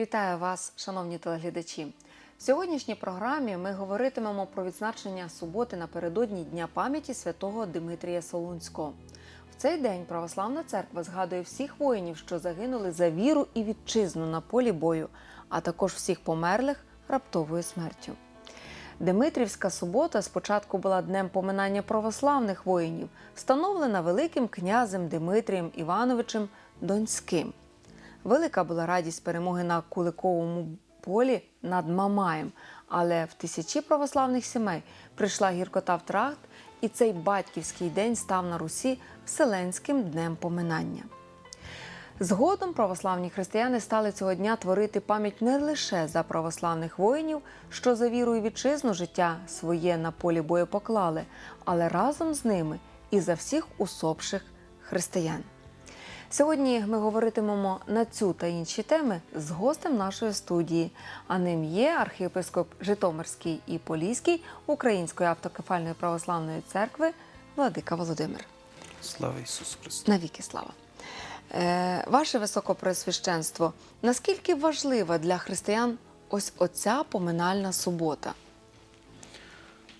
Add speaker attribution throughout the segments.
Speaker 1: Вітаю вас, шановні телеглядачі. В сьогоднішній програмі ми говоритимемо про відзначення суботи напередодні Дня пам'яті святого Димитрія Солунського. В цей день православна церква згадує всіх воїнів, що загинули за віру і вітчизну на полі бою, а також всіх померлих раптовою смертю. Димитрівська субота спочатку була днем поминання православних воїнів, встановлена Великим князем Димитрієм Івановичем Донським. Велика була радість перемоги на Куликовому полі над Мамаєм, але в тисячі православних сімей прийшла гіркота втрат, і цей батьківський день став на Русі Вселенським днем поминання. Згодом православні християни стали цього дня творити пам'ять не лише за православних воїнів, що за віру і вітчизну життя своє на полі бою поклали, але разом з ними і за всіх усопших християн. Сьогодні ми говоритимемо на цю та інші теми з гостем нашої студії. А ним є архієпископ Житомирський і Поліський Української автокефальної православної церкви Владика Володимир.
Speaker 2: Слава Ісусу Христу!
Speaker 1: Навіки слава. Е, ваше високопресвященство, наскільки важлива для християн ось оця поминальна субота?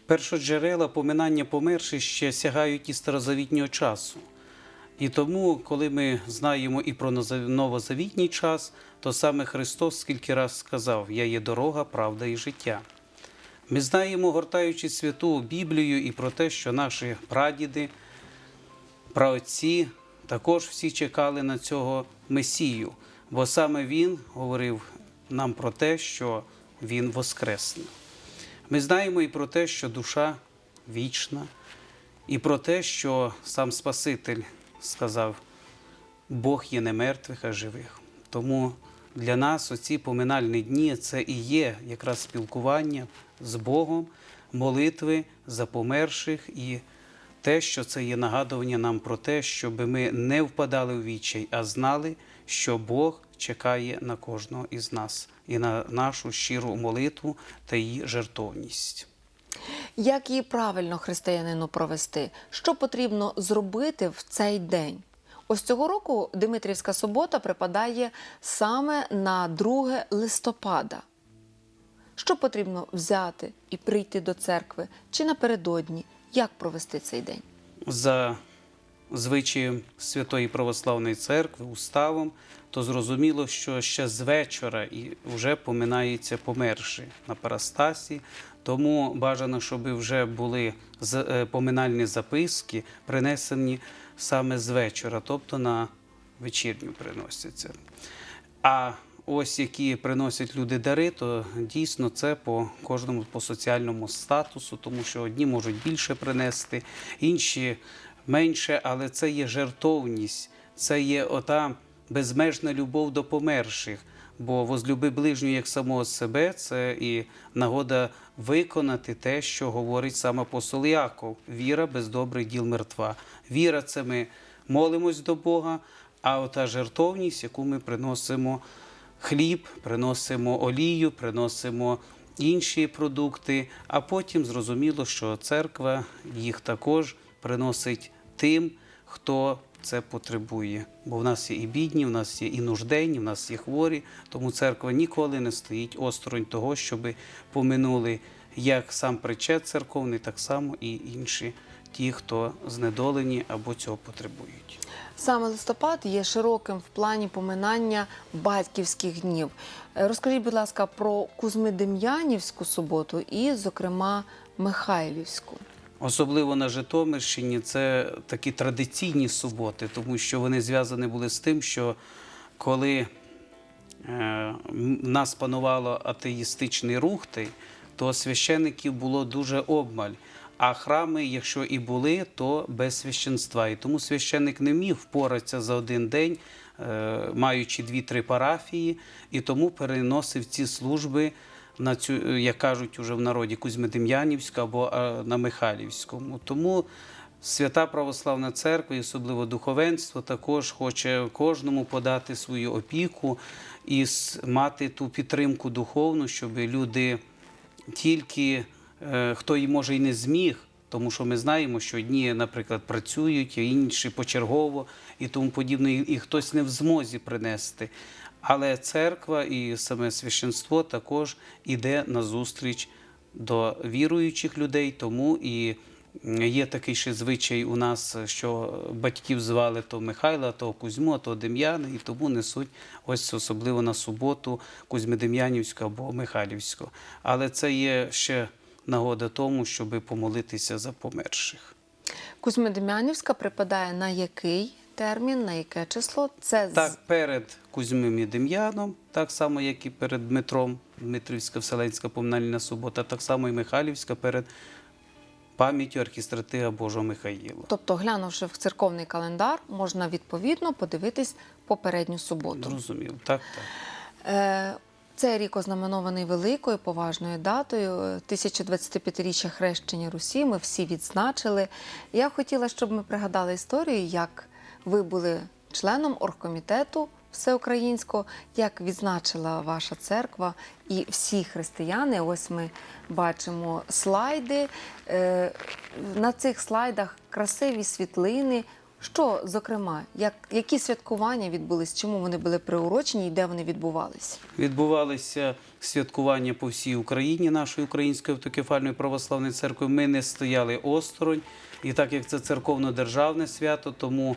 Speaker 2: Першоджерела поминання померших ще сягають і старозавітнього часу. І тому, коли ми знаємо і про новозавітній час, то саме Христос скільки раз сказав: Я є дорога, правда і життя. Ми знаємо, гортаючи святу Біблію, і про те, що наші прадіди, праотці також всі чекали на цього Месію, бо саме Він говорив нам про те, що Він воскресне. Ми знаємо і про те, що душа вічна, і про те, що сам Спаситель сказав: Бог є не мертвих, а живих. Тому для нас оці поминальні дні це і є якраз спілкування з Богом, молитви за померших і те, що це є нагадування нам про те, щоб ми не впадали в відчай, а знали, що Бог чекає на кожного із нас і на нашу щиру молитву та її жертовність.
Speaker 1: Як її правильно християнину провести? Що потрібно зробити в цей день? Ось цього року Димитрівська субота припадає саме на 2 листопада. Що потрібно взяти і прийти до церкви чи напередодні? Як провести цей день?
Speaker 2: за звичаєм Святої Православної Церкви, уставом, то зрозуміло, що ще з вечора і вже поминається померші на парастасі. Тому бажано, щоб вже були е, поминальні записки принесені саме з вечора, тобто на вечірню приносяться. А ось які приносять люди дари, то дійсно це по кожному по соціальному статусу, тому що одні можуть більше принести, інші менше, але це є жертовність, це є ота безмежна любов до померших. Бо возлюби ближню як самого себе, це і нагода виконати те, що говорить сам апостол Яков. Віра без добрих діл мертва. Віра це ми молимось до Бога, а ота жертовність, яку ми приносимо хліб, приносимо олію, приносимо інші продукти, а потім зрозуміло, що церква їх також приносить тим, хто це потребує. Бо в нас є і бідні, в нас є і нужденні, в нас є хворі, тому церква ніколи не стоїть осторонь того, щоб поминули як сам причет церковний, так само і інші ті, хто знедолені або цього потребують.
Speaker 1: Саме листопад є широким в плані поминання батьківських днів. Е, Розкажіть, будь ласка, про Кузьмидем'янівську суботу і, зокрема, Михайлівську.
Speaker 2: Особливо на Житомирщині це такі традиційні суботи, тому що вони зв'язані були з тим, що коли е, в нас панувало атеїстичний рух, то священиків було дуже обмаль. А храми, якщо і були, то без священства. І тому священик не міг впоратися за один день, е, маючи дві-три парафії, і тому переносив ці служби на цю, е, як кажуть уже в народі, Кузьмидем'янівську або е, на Михайлівському. Тому свята православна церква, і особливо духовенство, також хоче кожному подати свою опіку і мати ту підтримку духовну, щоб люди тільки е, хто і може і не зміг. Тому що ми знаємо, що одні, наприклад, працюють, інші почергово і тому подібне, і хтось не в змозі принести. Але церква і саме священство також іде на зустріч до віруючих людей, тому і є такий ще звичай у нас, що батьків звали то Михайла, то Кузьму, то Дем'яна, і тому несуть ось особливо на суботу Кузьмидем'янівську або Михайлівську. Але це є ще нагода тому, щоб помолитися за померших.
Speaker 1: Кузьмидем'янівська припадає на який термін, на яке число? Це
Speaker 2: Так, перед Кузьмим і Дем'яном, так само, як і перед Дмитром, Дмитрівська Вселенська поминальна субота, так само і Михайлівська перед пам'яттю архістратига Божого Михаїла.
Speaker 1: Тобто, глянувши в церковний календар, можна відповідно подивитись попередню суботу.
Speaker 2: Зрозумів, так, так.
Speaker 1: Е, Цей рік ознаменований великою поважною датою е, 1025-річчя хрещення Русі. Ми всі відзначили. Я хотіла, щоб ми пригадали історію, як ви були членом оргкомітету всеукраїнського, як відзначила ваша церква і всі християни. Ось ми бачимо слайди. Е, На цих слайдах красиві світлини. Що, зокрема, як, які святкування відбулись, чому вони були приурочені і де вони відбувалися?
Speaker 2: Відбувалися святкування по всій Україні нашої Української автокефальної православної церкви. Ми не стояли осторонь. І так як це церковно-державне свято, тому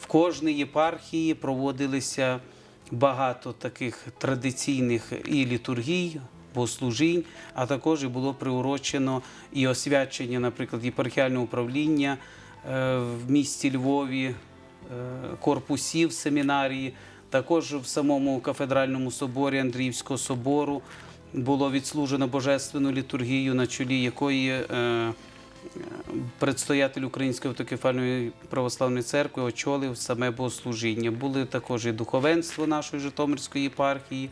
Speaker 2: в кожній єпархії проводилися багато таких традиційних і літургій, богослужінь, а також було приурочено і освячення, наприклад, єпархіального управління е, в місті Львові, е, корпусів семінарії. Також в самому кафедральному соборі Андріївського собору було відслужено божественну літургію, на чолі якої е, предстоятель Української автокефальної православної церкви очолив саме богослужіння. Були також і духовенство нашої Житомирської єпархії,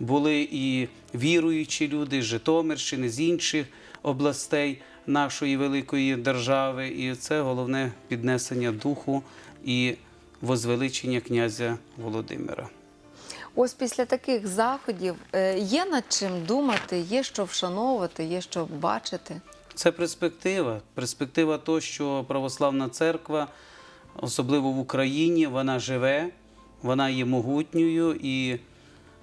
Speaker 2: були і віруючі люди з Житомирщини, з інших областей нашої великої держави. І це головне піднесення духу і возвеличення князя Володимира.
Speaker 1: Ось після таких заходів е, є над чим думати, є що вшановувати, є що бачити.
Speaker 2: Це перспектива. Перспектива того, що православна церква, особливо в Україні, вона живе, вона є могутньою. І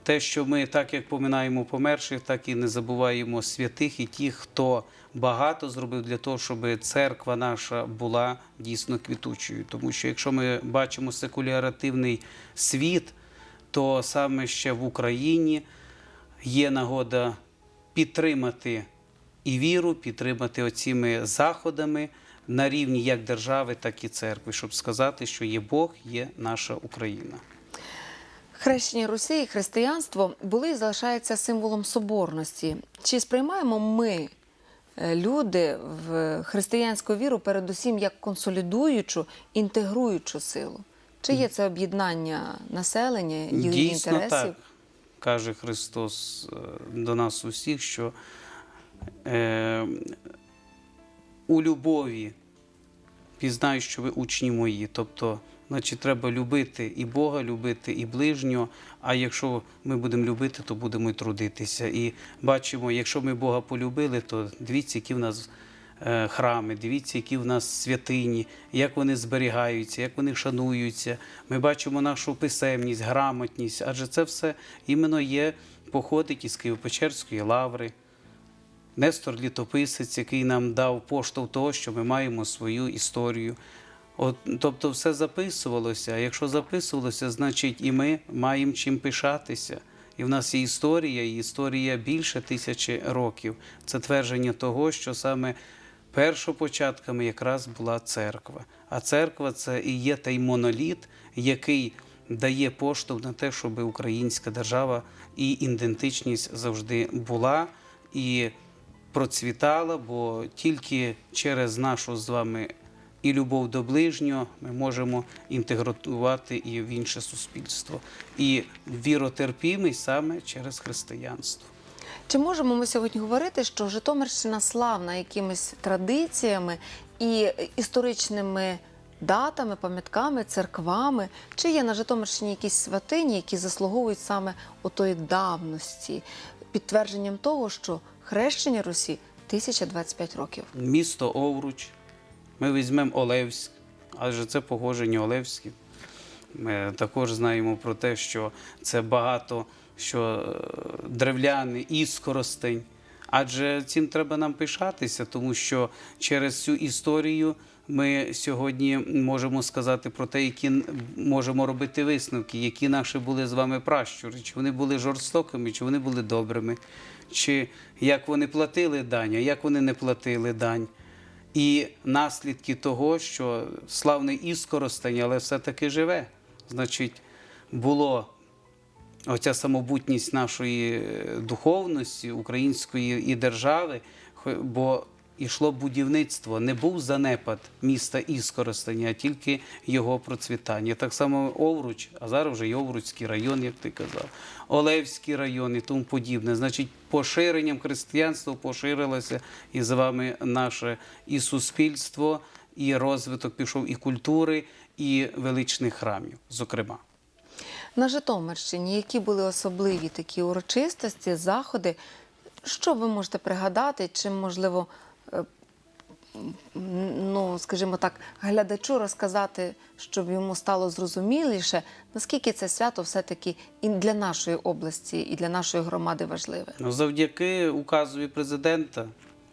Speaker 2: те, що ми так як поминаємо померших, так і не забуваємо святих і тих, хто багато зробив для того, щоб церква наша була дійсно квітучою. Тому що якщо ми бачимо секуляративний світ, то саме ще в Україні є нагода підтримати і віру, підтримати оціми заходами на рівні як держави, так і церкви, щоб сказати, що є Бог, є наша Україна.
Speaker 1: Хрещення Русі і християнство були і залишаються символом соборності. Чи сприймаємо ми, е, люди, в християнську віру передусім як консолідуючу, інтегруючу силу? Чи є це об'єднання населення, її
Speaker 2: Дійсно
Speaker 1: інтересів?
Speaker 2: так, каже Христос е, до нас усіх, що е, у любові пізнаю, що ви учні мої. Тобто, значить, треба любити і Бога, любити і ближнього. А якщо ми будемо любити, то будемо і трудитися. І бачимо, якщо ми Бога полюбили, то дивіться, які в нас е, храми, дивіться, які в нас святині, як вони зберігаються, як вони шануються. Ми бачимо нашу писемність, грамотність, адже це все іменно є, походить із Києво-Печерської лаври. Нестор Літописець, який нам дав поштовх того, що ми маємо свою історію. От, тобто все записувалося. А якщо записувалося, значить і ми маємо чим пишатися. І в нас є історія, і історія більше тисячі років. Це твердження того, що саме першопочатками якраз була церква. А церква це і є той моноліт, який дає поштовх на те, щоб українська держава і ідентичність завжди була і процвітала, бо тільки через нашу з вами і любов до ближнього ми можемо інтегрувати і в інше суспільство. І віротерпімість саме через християнство.
Speaker 1: Чи можемо ми сьогодні говорити, що Житомирщина славна якимись традиціями і історичними датами, пам'ятками, церквами? Чи є на Житомирщині якісь святині, які заслуговують саме отої давності, підтвердженням того, що хрещення Русі 1025 років?
Speaker 2: Місто Овруч, ми візьмемо Олевськ, адже це погодження Олевське. Ми також знаємо про те, що це багато що е, древляни, іскоростень. Адже цим треба нам пишатися, тому що через цю історію ми сьогодні можемо сказати про те, які можемо робити висновки, які наші були з вами пращури, чи вони були жорстокими, чи вони були добрими, чи як вони платили дань, а як вони не платили дань. І наслідки того, що славний іскоростень, але все-таки живе. Значить, було оця самобутність нашої е, духовності, української і держави, бо йшло будівництво, не був занепад міста Іскоростеня, а тільки його процвітання. Так само Овруч, а зараз вже й Овруцький район, як ти казав, Олевський район і тому подібне. Значить, поширенням християнства поширилося і з вами наше і суспільство, і розвиток пішов і культури, і величних храмів, зокрема.
Speaker 1: На Житомирщині, які були особливі такі урочистості, заходи, що ви можете пригадати, чим можливо, ну скажімо так, глядачу розказати, щоб йому стало зрозуміліше, наскільки це свято все-таки і для нашої області, і для нашої громади важливе.
Speaker 2: Ну, завдяки указові президента,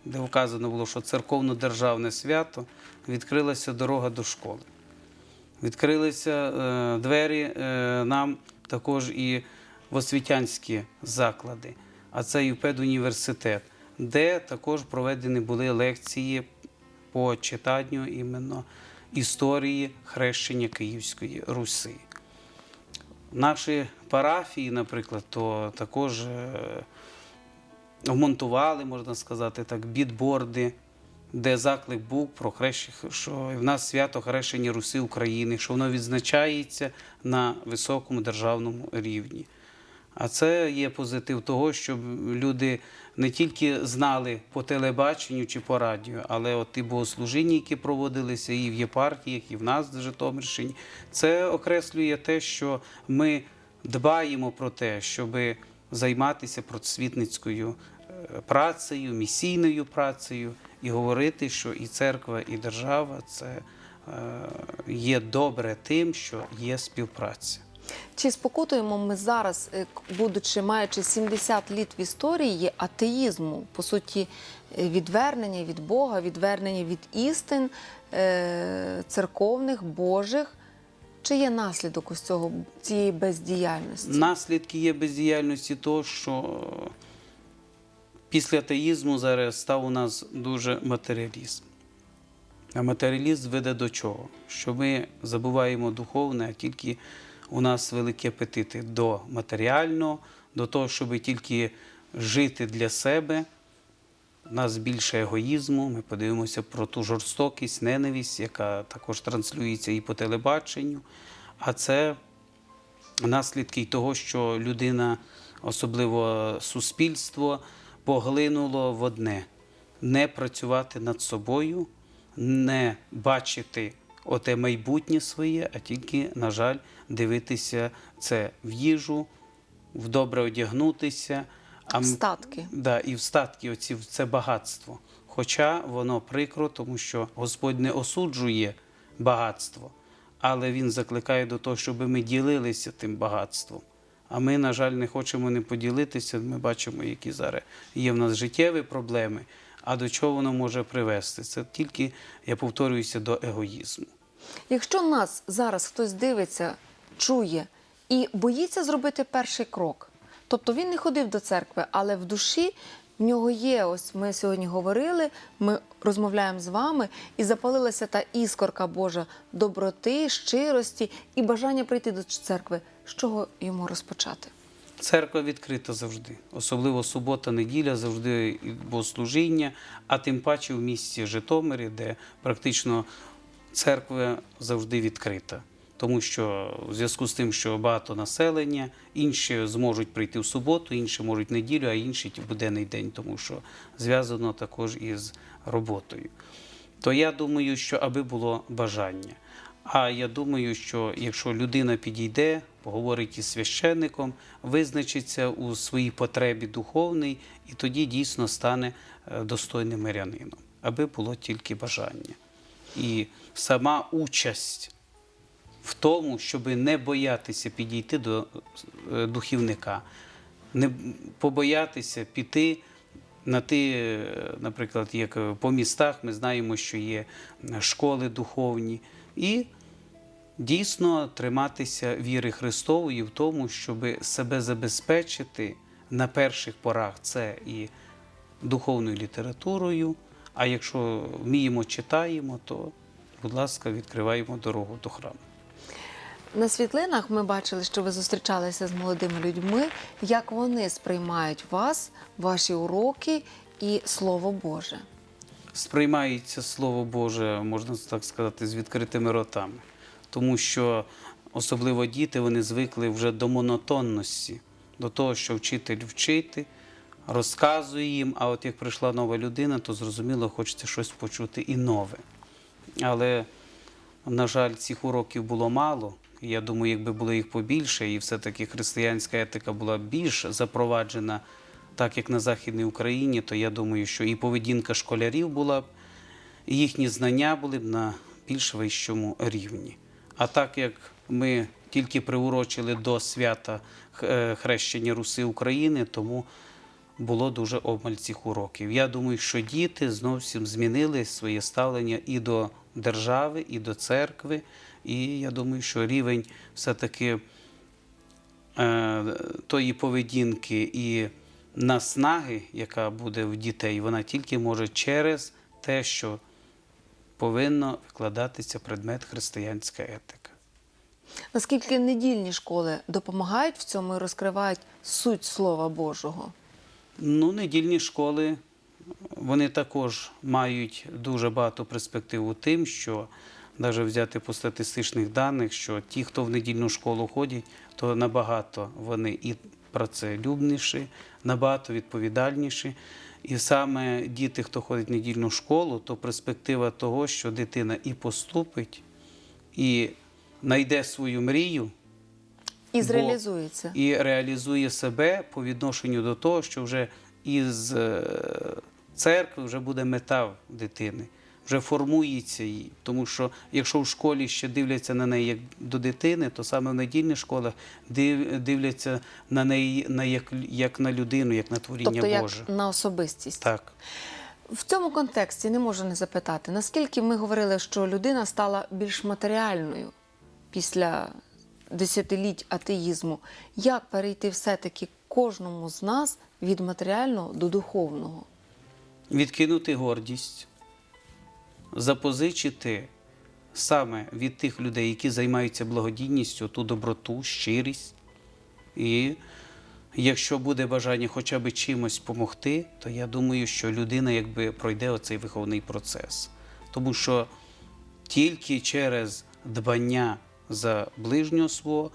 Speaker 2: де вказано було, що церковно-державне свято, відкрилася дорога до школи. Відкрилися е, двері е, нам також і в освітянські заклади, а це і в де також проведені були лекції по читанню іменно історії хрещення Київської Руси. Наші парафії, наприклад, то також е, вмонтували, можна сказати так, бітборди, де заклик був про хрещення, що в нас свято хрещення Руси України, що воно відзначається на високому державному рівні. А це є позитив того, щоб люди не тільки знали по телебаченню чи по радіо, але от і богослужіння, які проводилися і в єпархіях, і в нас в Житомирщині, це окреслює те, що ми дбаємо про те, щоб займатися просвітницькою е, працею, місійною працею і говорити, що і церква, і держава це е, є добре тим, що є співпраця.
Speaker 1: Чи спокутуємо ми зараз, е, будучи маючи 70 літ в історії атеїзму, по суті, е, відвернення від Бога, відвернення від істин е, церковних, Божих? Чи є наслідок ось цього цієї бездіяльності?
Speaker 2: Наслідки є бездіяльності того, що після атеїзму зараз став у нас дуже матеріалізм. А матеріалізм веде до чого? Що ми забуваємо духовне, а тільки у нас великі апетити до матеріального, до того, щоб тільки жити для себе. У нас більше егоїзму. Ми подивимося про ту жорстокість, ненависть, яка також транслюється і по телебаченню. А це наслідки того, що людина, особливо суспільство, поглинуло в одне не працювати над собою, не бачити оте майбутнє своє, а тільки, на жаль, дивитися це в їжу, в добре одягнутися. А
Speaker 1: Статки.
Speaker 2: Да, і в статки оці це багатство. Хоча воно прикро, тому що Господь не осуджує багатство, але Він закликає до того, щоб ми ділилися тим багатством. А ми, на жаль, не хочемо не поділитися. Ми бачимо, які зараз є в нас життєві проблеми. А до чого воно може привести? Це тільки, я повторююся, до егоїзму.
Speaker 1: Якщо нас зараз хтось дивиться, чує і боїться зробити перший крок, тобто він не ходив до церкви, але в душі в нього є, ось ми сьогодні говорили, ми розмовляємо з вами, і запалилася та іскорка Божа доброти, щирості і бажання прийти до церкви. З чого йому розпочати?
Speaker 2: Церква відкрита завжди, особливо субота, неділя, завжди богослужіння, а тим паче в місті Житомирі, де практично церква завжди відкрита. Тому що в зв'язку з тим, що багато населення, інші зможуть прийти в суботу, інші можуть в неділю, а інші буденний день, тому що зв'язано також із роботою. То я думаю, що аби було бажання. А я думаю, що якщо людина підійде, поговорить із священником, визначиться у своїй потребі духовній, і тоді дійсно стане е, достойним мирянином, аби було тільки бажання. І сама участь в тому, щоб не боятися підійти до е, духівника, не побоятися піти на ті, е, наприклад, як е, по містах, ми знаємо, що є школи духовні, і дійсно триматися віри Христової в тому, щоб себе забезпечити на перших порах це і духовною літературою. А якщо вміємо, читаємо, то, будь ласка, відкриваємо дорогу до храму.
Speaker 1: На світлинах ми бачили, що ви зустрічалися з молодими людьми, як вони сприймають вас, ваші уроки і Слово Боже.
Speaker 2: сприймається Слово Боже, можна так сказати, з відкритими ротами. Тому що особливо діти вони звикли вже до монотонності, до того, що вчитель вчити, розказує їм, а от як прийшла нова людина, то зрозуміло, хочеться щось почути і нове. Але, на жаль, цих уроків було мало. Я думаю, якби було їх побільше, і все-таки християнська етика була більш запроваджена, так як на Західній Україні, то я думаю, що і поведінка школярів була б, і їхні знання були б на більш вищому рівні. А так як ми тільки приурочили до свята е, хрещення Руси України, тому було дуже обмаль цих уроків. Я думаю, що діти зовсім змінили своє ставлення і до держави, і до церкви. І я думаю, що рівень все-таки е, тої поведінки і наснаги, яка буде в дітей, вона тільки може через те, що повинно викладатися предмет християнська етика.
Speaker 1: Наскільки недільні школи допомагають в цьому і розкривають суть Слова Божого?
Speaker 2: Ну, недільні школи вони також мають дуже багато перспектив тим, що навіть взяти по статистичних даних, що ті, хто в недільну школу ходять, то набагато вони і працелюбніші, набагато відповідальніші. І саме діти, хто ходить в недільну школу, то перспектива того, що дитина і поступить, і знайде свою мрію,
Speaker 1: І зреалізується.
Speaker 2: і реалізує себе по відношенню до того, що вже із е, церкви вже буде мета дитини, вже формується її. Тому що якщо в школі ще дивляться на неї як до дитини, то саме в недільних школах див- дивляться на неї на як, як на людину, як на творіння
Speaker 1: Тобто як
Speaker 2: Боже.
Speaker 1: на особистість.
Speaker 2: Так.
Speaker 1: В цьому контексті не можу не запитати, наскільки ми говорили, що людина стала більш матеріальною після десятиліть атеїзму. Як перейти все-таки кожному з нас від матеріального до духовного?
Speaker 2: відкинути гордість, запозичити саме від тих людей, які займаються благодійністю, ту доброту, щирість. І якщо буде бажання хоча б чимось допомогти, то я думаю, що людина якби пройде оцей виховний процес. Тому що тільки через дбання за ближнього свого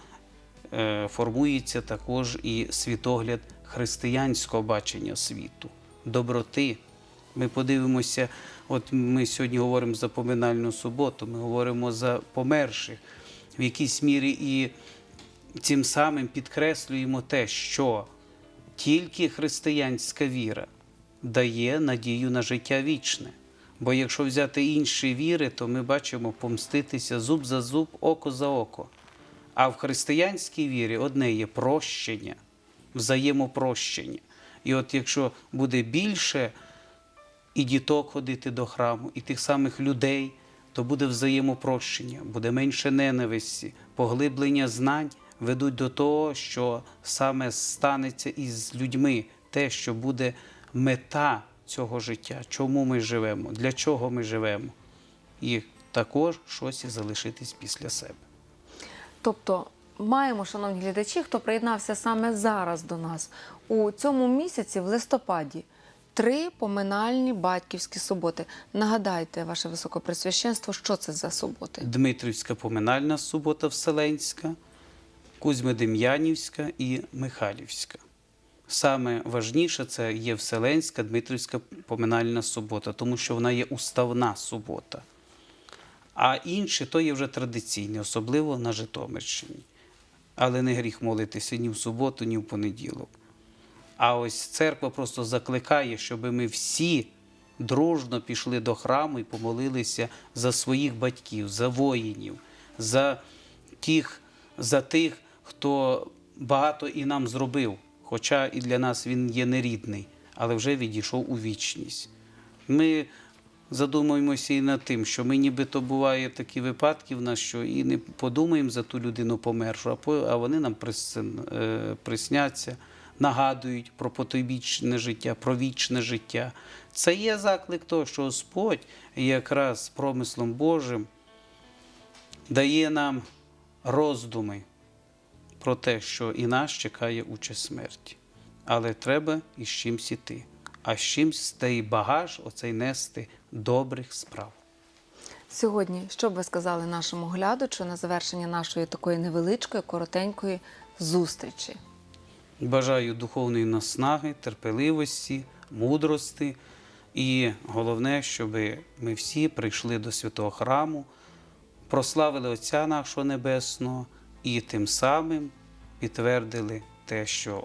Speaker 2: е, формується також і світогляд християнського бачення світу, доброти. Ми подивимося, от ми сьогодні говоримо за поминальну суботу, ми говоримо за померших. В якійсь мірі і цим самим підкреслюємо те, що тільки християнська віра дає надію на життя вічне. Бо якщо взяти інші віри, то ми бачимо помститися зуб за зуб, око за око. А в християнській вірі одне є прощення, взаємопрощення. І от якщо буде більше і діток ходити до храму, і тих самих людей, то буде взаємопрощення, буде менше ненависті, поглиблення знань ведуть до того, що саме станеться із людьми те, що буде мета цього життя, чому ми живемо, для чого ми живемо, і також щось залишитись після себе.
Speaker 1: Тобто маємо, шановні глядачі, хто приєднався саме зараз до нас у цьому місяці, в листопаді, три поминальні батьківські суботи. Нагадайте, ваше високопресвященство, що це за суботи?
Speaker 2: Дмитрівська поминальна субота Вселенська, Кузьмидем'янівська і Михайлівська. Саме важніше це є Вселенська Дмитрівська поминальна субота, тому що вона є уставна субота. А інші то є вже традиційні, особливо на Житомирщині. Але не гріх молитися ні в суботу, ні в понеділок. А ось церква просто закликає, щоб ми всі дружно пішли до храму і помолилися за своїх батьків, за воїнів, за тих, за тих, хто багато і нам зробив, хоча і для нас він є нерідний, але вже відійшов у вічність. Ми задумуємося і над тим, що ми нібито буває такі випадки в нас, що і не подумаємо за ту людину помершу, а, вони нам е, присняться, нагадують про потойбічне життя, про вічне життя. Це є заклик того, що Господь якраз промислом Божим дає нам роздуми про те, що і нас чекає участь смерті. Але треба із чимсь іти. А з чимсь цей багаж, оцей нести добрих справ.
Speaker 1: Сьогодні, що б ви сказали нашому глядачу на завершення нашої такої невеличкої, коротенької зустрічі?
Speaker 2: Бажаю духовної наснаги, терпеливості, мудрості. І головне, щоб ми всі прийшли до святого храму, прославили Отця нашого Небесного і тим самим підтвердили те, що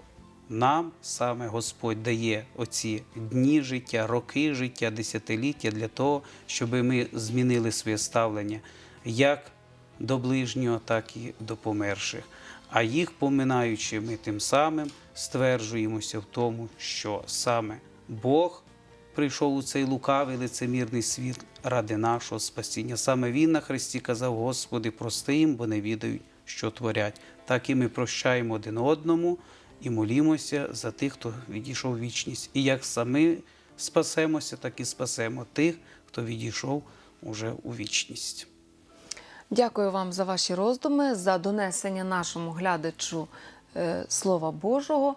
Speaker 2: нам саме Господь дає оці дні життя, роки життя, десятиліття для того, щоб ми змінили своє ставлення як до ближнього, так і до померших. А їх поминаючи, ми тим самим стверджуємося в тому, що саме Бог прийшов у цей лукавий лицемірний світ ради нашого спасіння. Саме Він на Христі казав: Господи, прости їм, бо не відають, що творять. Так і ми прощаємо один одному і молімося за тих, хто відійшов в вічність. І як самі спасемося, так і спасемо тих, хто відійшов уже у вічність.
Speaker 1: Дякую вам за ваші роздуми, за донесення нашому глядачу е, Слова Божого.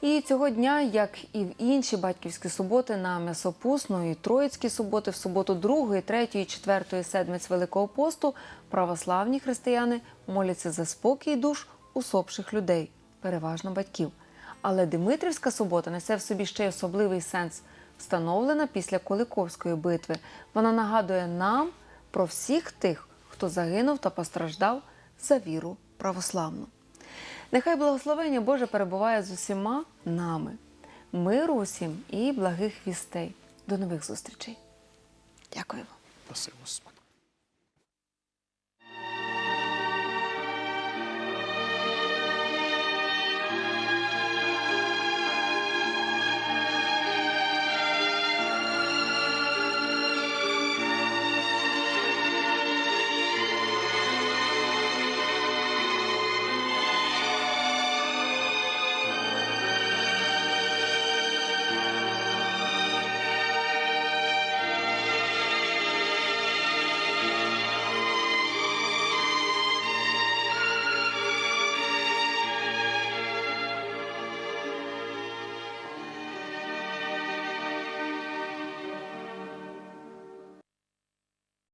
Speaker 1: І цього дня, як і в інші батьківські суботи, на М'ясопусну і Троїцькі суботи, в суботу 2, 3, 4 седмиць Великого посту, православні християни моляться за спокій душ усопших людей, переважно батьків. Але Димитрівська субота несе в собі ще й особливий сенс, встановлена після Куликовської битви. Вона нагадує нам про всіх тих, хто загинув та постраждав за віру православну. Нехай благословення Боже перебуває з усіма нами, миру усім і благих вістей. До нових зустрічей. Дякую вам.
Speaker 2: Господи.